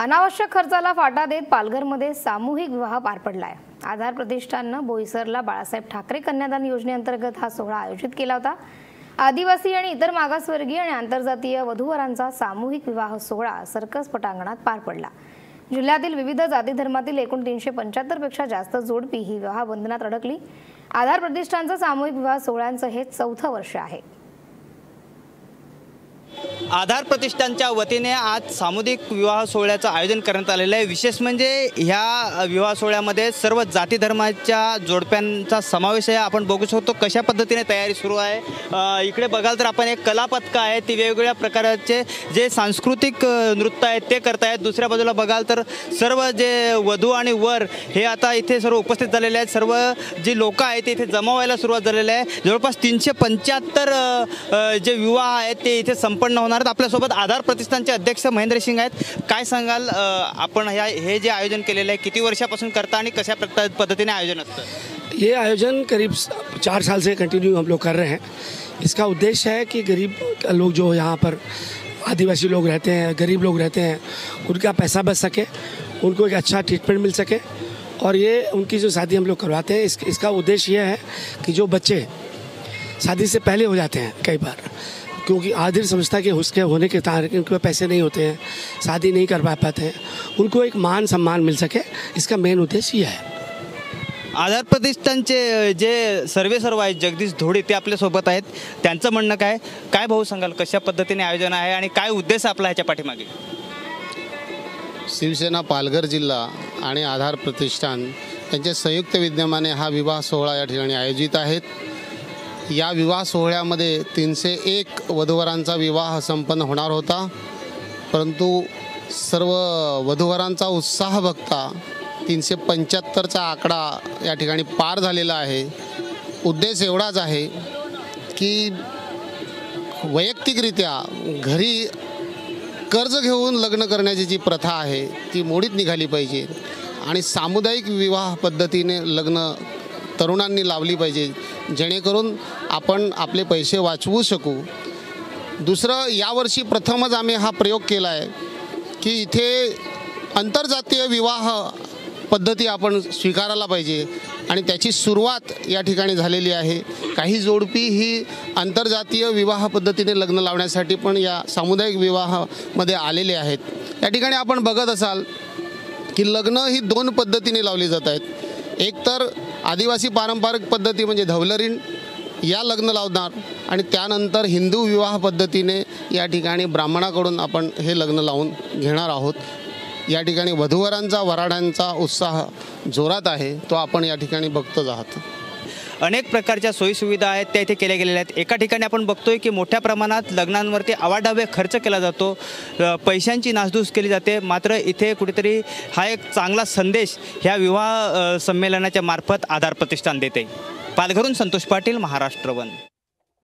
अनावश्यक खर्चाला फाटा देत पालघरमध्ये सामूहिक विवाह पार पडलाय. आधार प्रतिष्ठाननं बोईसरला बाळासाहेब ठाकरे कन्यादान योजनेअंतर्गत हा सोहळा आयोजित केला होता. आदिवासी आणि इतर मागासवर्गीय आणि आंतरजातीय वधूवरांचा सामूहिक विवाह सोहळा सर्कस पटांगणात पार पडला. जिल्ह्यातील विविध जाती धर्मातील एकूण तीनशे पंच्याहत्तरपेक्षा जास्त जोडपी ही विवाह बंधनात अडकली. आधार प्रतिष्ठानचं सामूहिक विवाह सोहळ्यांचं हे चौथं वर्ष आहे. आधार प्रतिष्ठानच्या वतीने आज सामुदायिक विवाह सोहळ्याचं आयोजन करण्यात आलेलं आहे. विशेष म्हणजे ह्या विवाह सोहळ्यामध्ये सर्व जाती धर्माच्या जोडप्यांचा समावेश आहे. आपण बघू शकतो कशा पद्धतीने तयारी सुरू आहे. इकडे बघाल तर आपण एक कलापथकं आहे ती वेगवेगळ्या प्रकारचे जे सांस्कृतिक नृत्य आहेत ते करतायत. दुसऱ्या बाजूला बघाल तर सर्व जे वधू आणि वर हे आता इथे सर्व उपस्थित झालेले आहेत. सर्व जी लोक आहेत ते इथे जमा व्हायला सुरुवात झालेली आहे. जवळपास तीनशे पंच्याहत्तर जे विवाह आहेत ते इथे संपन्न होणार आहेत आपल्यासोबत आधार प्रतिष्ठानचे अध्यक्ष महेंद्र सिंग आहेत. काय सांगाल अ, ह्या हे जे आयोजन केलेलं आहे किती वर्षापासून करता कशा पद्धतीने आयोजन ये आयोजन करीब चार साल से कंटिन्यू हम लोग कर रहे हैं. इसका उद्देश्य है कि गरीब लोग जो यहाँ पर आदिवासी लोग रहते हैं गरीब लोग रहते हैं उनका पैसा बच सके उनको एक अच्छा ट्रीटमेंट मिल सके और ये उनकी जो शादी हम लोग करवाते हैं इस, इसका उद्देश्य यह है कि जो बच्चे शादी से पहले हो जाते हैं कई बार क्योंकि आदिर संस्था के उसके होने के कारण उनके पास पैसे नहीं होते हैं शादी नहीं कर पा पाते हैं। उनको एक मान सम्मान मिल सके इसका मेन उद्देश्य ये है। आधार प्रतिष्ठानचे जे सर्वे सर्व आहेत जगदीश धोडे ते आपल्यासोबत आहेत. त्यांचं म्हणणं काय? काय भाऊ सांगाल? कशा पद्धतीने आयोजन आहे आणि काय उद्देश आपला ह्याच्या पाठीमागे? शिवसेना पालघर जिल्हा आणि आधार प्रतिष्ठान यांच्या संयुक्त विद्यमाने हा विवाह सोहळा या ठिकाणी आयोजित आहेत. या विवाह सोहळ्यामध्ये तीनशे एक वधूवरांचा विवाह संपन्न होणार होता. परंतु सर्व वधूवरांचा उत्साह बघता तीनशे पंच्याहत्तरचा आकडा या ठिकाणी पार झालेला आहे. उद्देश एवढाच आहे की वैयक्तिकरित्या घरी कर्ज घेऊन लग्न करण्याची जी प्रथा आहे ती मोडीत निघाली पाहिजे. आणि सामुदायिक विवाह पद्धतीने लग्न तरुणांनी लावली पाहिजे. जेणेकरून आपण आपले पैसे वाचवू शकू. दुसरं यावर्षी प्रथमच आम्ही हा प्रयोग केला आहे की इथे आंतरजातीय विवाह पद्धती आपण स्वीकारायला पाहिजे आणि त्याची सुरुवात या ठिकाणी झालेली आहे. काही जोडपी ही आंतरजातीय विवाह पद्धतीने लग्न लावण्यासाठी पण या सामुदायिक विवाहामध्ये आलेले आहेत. या ठिकाणी आपण बघत असाल की लग्न ही दोन पद्धतीने लावली जात आहेत. एक तर आदिवासी पारंपरिक पद्धती म्हणजे धवलरीण या लग्न लावणार आणि त्यानंतर हिंदू विवाह पद्धतीने या ठिकाणी ब्राह्मणाकडून आपण हे लग्न लावून घेणार आहोत. या ठिकाणी वधूवरांचा वराड्यांचा उत्साह जोरात आहे तो आपण या ठिकाणी बघतच आहात. अनेक प्रकारच्या सोयीसुविधा आहेत त्या इथे केल्या गेलेल्या आहेत. एका ठिकाणी आपण बघतोय की मोठ्या प्रमाणात लग्नांवरती आवाढावे खर्च केला जातो. पैशांची नासधूस केली जाते. मात्र इथे कुठेतरी हा एक चांगला संदेश ह्या विवाह संमेलनाच्या मार्फत आधार प्रतिष्ठान देते. पालघरून संतोष पाटील महाराष्ट्र वन.